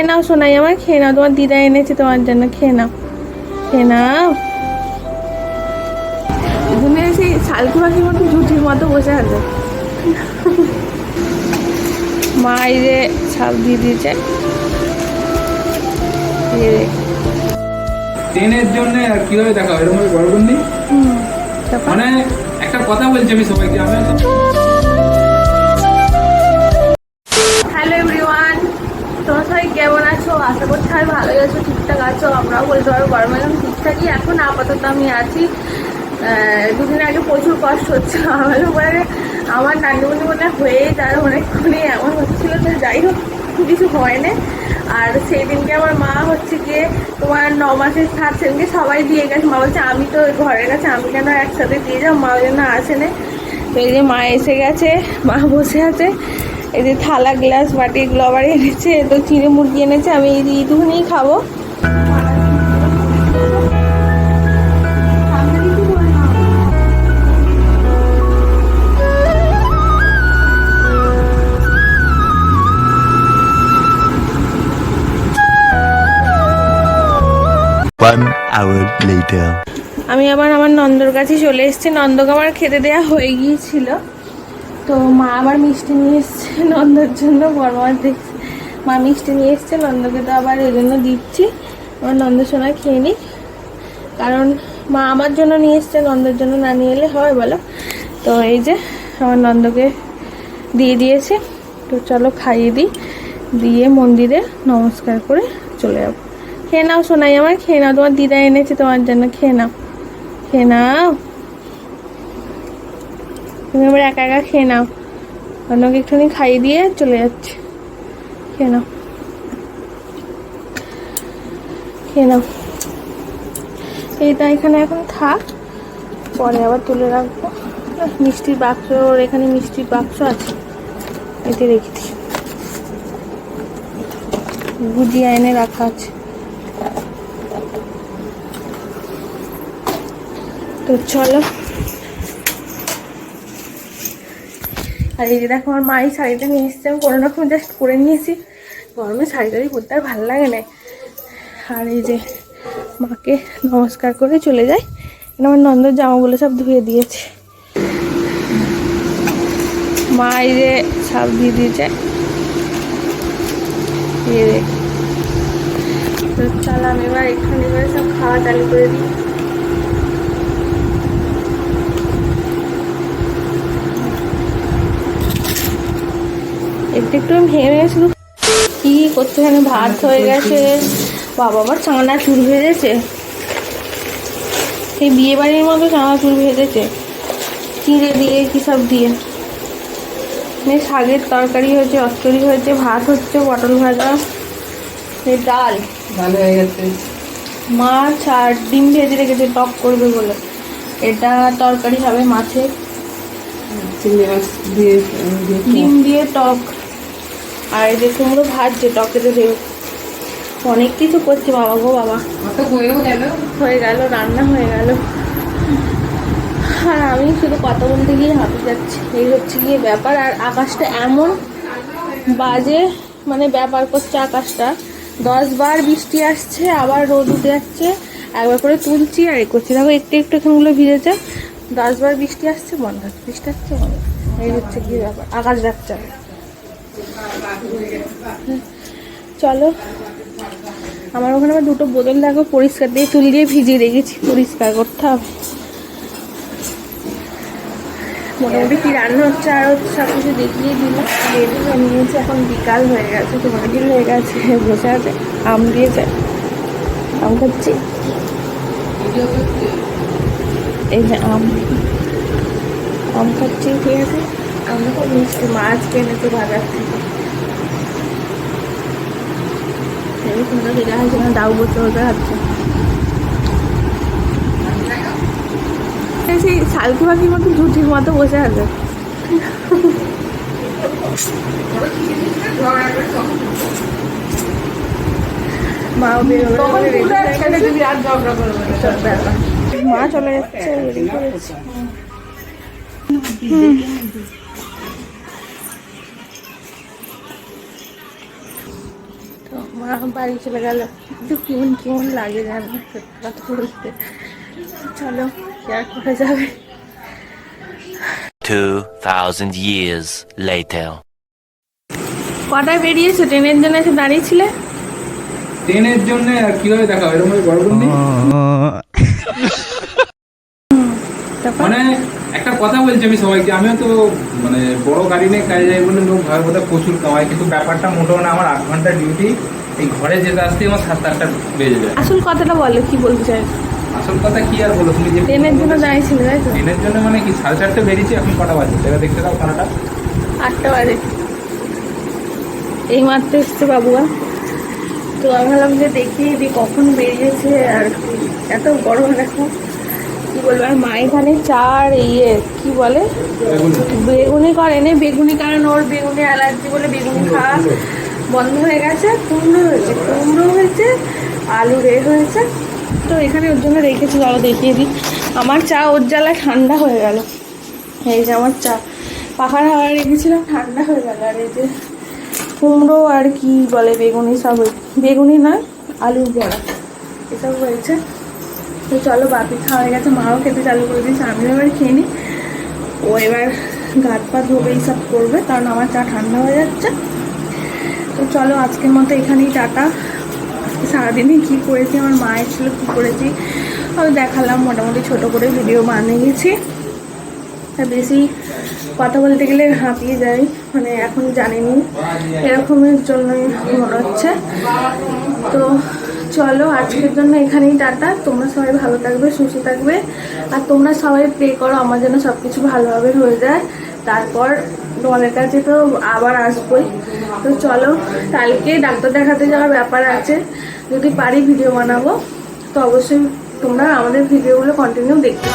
খেয়ে নাও সোনাই আমার খেয়ে নাও। তোমার দিদা এনেছে তোমার জন্য খেয়ে নাও। খেয়ে নাও। সেই শালকু পাখির মতো ঝুঁটির মতো বসে আছে। মা এই যে ছাপ দিয়ে দিয়েছে। ট্রেনের জন্য আর কীভাবে দেখা হয় এরকম ভাবে বড় বন্দি হুম, তারপর? মানে একটা কথা বলছি আমি সবাইকে আমি আশা করছি সবাই ভালোই আছো, ঠিকঠাক আছো, আমরাও বলতে পারব গরমে এখন ঠিকঠাকই। এখন আপাতত আমি আছি দুদিন আগে প্রচুর কষ্ট হচ্ছে আমার উপরে, আমার নানিমণি মনে হয় তার অনেকক্ষণই এমন হচ্ছিল তো যাই হোক কিছু হয় না আর সেই দিনকে আমার মা হচ্ছে গিয়ে তোমার ন মাসের সাত সেদিনকে সবাই দিয়ে গেছে। মা বলছে, আমি তো ঘরের কাছে, আমি কেন একসাথে দিয়ে যাও মা যেন আসে না এই যে মা এসে গেছে, মা বসে আছে এই যে থালা গ্লাস বাটি এগুলো আবার এনেছে তো চিড়ে মুরগি এনেছে আমি এই যে এইটুকুনিই খাব। One hour later. আমি আবার আমার নন্দর কাছে চলে এসেছি। নন্দকে আমার খেতে দেওয়া হয়ে গিয়েছিল। তো মা আবার মিষ্টি নিয়ে এসছে নন্দর জন্য বড় মার দেখছে। মা মিষ্টি নিয়ে এসছে, নন্দকে তো আবার এই জন্য দিচ্ছি। আমার নন্দ সোনা খেয়ে নিই কারণ মা আমার জন্য নিয়ে এসছে, নন্দর জন্য না নিয়ে এলে হয় বলো। তো এই যে, আমার নন্দকে দিয়ে দিয়েছে। তো চলো খাইয়ে দিই। দিয়ে মন্দিরে নমস্কার করে চলে যাব। খেয়ে নাও সোনাই আমার, খেয়ে নাও। তোমার দিদা এনেছে, তোমার জন্য খেয়ে নাও। খেয়ে নাও। তুমি আবার একা একা খেয়ে নাও। অন্যকে একটুখানি খাইয়ে দিয়ে চলে যাচ্ছে। খেয়ে নাও। খেয়ে নাও। এইটা এখানে এখন থাক। পরে আবার তুলে রাখব। মিষ্টির বাক্স, ওর এখানে মিষ্টির বাক্স আছে। এতে রেখে দিই। গুজিয়া এনে রাখা আছে। তো চলো। আর এই যে দেখো আমার মাই শাড়িটা নিয়ে এসছে, আমি কোনো রকম জাস্ট পরে নিয়েছি। গরমে শাড়ি টাড়ি পরতে আর ভালো লাগে না। আর এই যে মাকে নমস্কার করে চলে যাই। আমার নন্দর জামাগুলো সব ধুয়ে দিয়েছে। মা এই যে সব দিয়ে দিয়েছে। এই। তো চলো আমি এবার এখানে এবার সব খাওয়া চালু করে দিই। একটু একটু ভেঙে শুধু কি করছে এখানে ভাত হয়ে গেছে। বাবা আবার চানা চুল ভেজেছে সেই বিয়ে বাড়ির মতো চানা চুল ভেজেছে চিড়ে দিয়ে কি সব দিয়ে। এখানে শাকের তরকারি হয়েছে অস্তরি হয়েছে ভাত হচ্ছে পটল ভাজা ডাল। ভালো হয়ে গেছে। মাছ আর ডিম ভেজে রেখেছে টক করবে বলে। এটা তরকারি হবে মাছের। চিংড়ি মাছ দিয়ে ডিম দিয়ে টক। আর এই যে কুমড়ো ভাজছে টকেতে দেব অনেক কিছু করছে বাবা গো বাবা। হয়ে গেল রান্না হয়ে গেল। আর আমি শুধু কথা বলতে গিয়ে হাঁপে যাচ্ছি। এই হচ্ছে গিয়ে ব্যাপার আর আকাশটা এমন বাজে মানে ব্যাপার করছে আকাশটা। দশ বার বৃষ্টি আসছে আবার রোদ উঠে যাচ্ছে। একবার করে তুলছি আর এ করছি। দেখো একটু একটু এখানগুলো ভিজেছে। দশ বার বৃষ্টি আসছে বন্ধ। বৃষ্টি আসছে বন্ধ। এই হচ্ছে গিয়ে ব্যাপার। আকাশ যাচ্ছে চলো। আমার ওখানে আবার দুটো বোতল দেখো, পরিষ্কার দিয়ে তুল দিয়ে ভিজিয়ে রেখেছি, পরিষ্কার করতে হবে। মোটামুটি কি রান্না হচ্ছে, আর হচ্ছে সব কিছু দেখিয়ে দিল। রেডি নিয়েছে এখন বিকাল হয়ে গেছে, তোমার কি হয়ে গেছে, বসে আছে, আম দিয়েছে, আম খাচ্ছি। এই যে আম আম খাচ্ছি, ঠিক আছে? আমরা খুব মিষ্টি মাছ কিনেছে বাজার থেকে। এই সুন্দর দাউ বসে খাচ্ছে সেই শালকু পাখির মতো ঝুঁটির মতো বসে আছে। মাও বেরোবে বলে ready হয়ে গেছে। তুমি আর ঝগড়া করবে না। সব ব্যাপার। মা চলে যাচ্ছে রেডি করেছে তো মা বাড়ি চলে গেল। একটু কেমন কেমন লাগে জানো? সত্যি কথা বলতে। চলো কি আর করা যাবে? 2,000 years later. কটায় বেরিয়েছো? ট্রেনের জন্য এসে দাঁড়িয়েছিলে? ট্রেনের জন্য আর কীভাবে দেখা এরকম বড় মানে একটা কথা বলছি আমি সবাইকে আমিও তো মানে বড় গাড়ি নিয়ে কাজে যাই বলে লোক ভাবে বোধহয় প্রচুর কামাই কিন্তু ব্যাপারটা মোটেও না আমার আট ঘণ্টা ডিউটি এই ঘরে যেতে আসতে আমার সাত আটটা বেজে যায়। আসল কথাটা বলো কি বলতে চাই? আসল কথা কি আর বলো তুমি যে ট্রেনের জন্য দাঁড়িয়েছিলে তাই তো? ট্রেনের জন্য মানে কি সাড়ে চারটে বেরিয়েছি এখন কটা বাজে? এবার দেখতে দাও খানাটা আটটা বাজে। এই মাত্র এসছে বাবুয়া। তো আমি ভাবলাম যে দেখি দিই কখন বেরিয়েছে আর কি এত গরম দেখো বলব? আর মা এখানে চার ইয়ে কি বলে? বেগুনি করেনি বেগুনি কারণ ওর বেগুনি অ্যালার্জি বলে বেগুনি খাওয়া বন্ধ হয়ে গেছে, কুমড়ো হয়েছে কুমড়ো হয়েছে, আলু রে হয়েছে। তো এখানে ওর জন্য রেখেছি, চলো দেখিয়ে দিই। আমার চা ওর জ্বালায় ঠান্ডা হয়ে গেল। এই যে আমার চা। পাখার হাওয়া রেখেছিলাম, ঠান্ডা হয়ে গেল। আর এই যে কুমড়ো আর কি বলে বেগুনি সব, বেগুনি নয়, আলুর বড়া এসব হয়েছে। তো চলো বাপি খাওয়া হয়ে গেছে, মাও খেতে চালু করে দিয়েছে, আমিও এবার খেয়ে নিই। ও এবার গাত পা ধোবে এইসব করবে, কারণ আমার চা ঠান্ডা হয়ে যাচ্ছে। তো চলো আজকের মতো এখানেই টাটা। আজকে সারাদিনে কী করেছি, আমার মায়ের ছিল কী করেছি, আমি দেখালাম, মোটামুটি ছোট করে ভিডিও বানিয়েছি। তা বেশি কথা বলতে গেলে হাঁপিয়ে যাই মানে এখন জানিনি। এরকমের জন্যই মনে হচ্ছে। তো চলো, আজকের জন্য এখানেই টাটা। তোমরা সবাই ভালো থাকবে, সুস্থ থাকবে। আর তোমরা সবাই প্রে করো, আমার জন্য সব কিছু ভালোভাবে হয়ে যায়। তারপর তোমাদের কাছে তো আবার আসবোই। তো চলো, কালকে ডাক্তার দেখাতে যাওয়ার ব্যাপার আছে। যদি পারি ভিডিও বানাবো, তো অবশ্যই তোমরা আমাদের ভিডিওগুলো কন্টিনিউ দেখতে!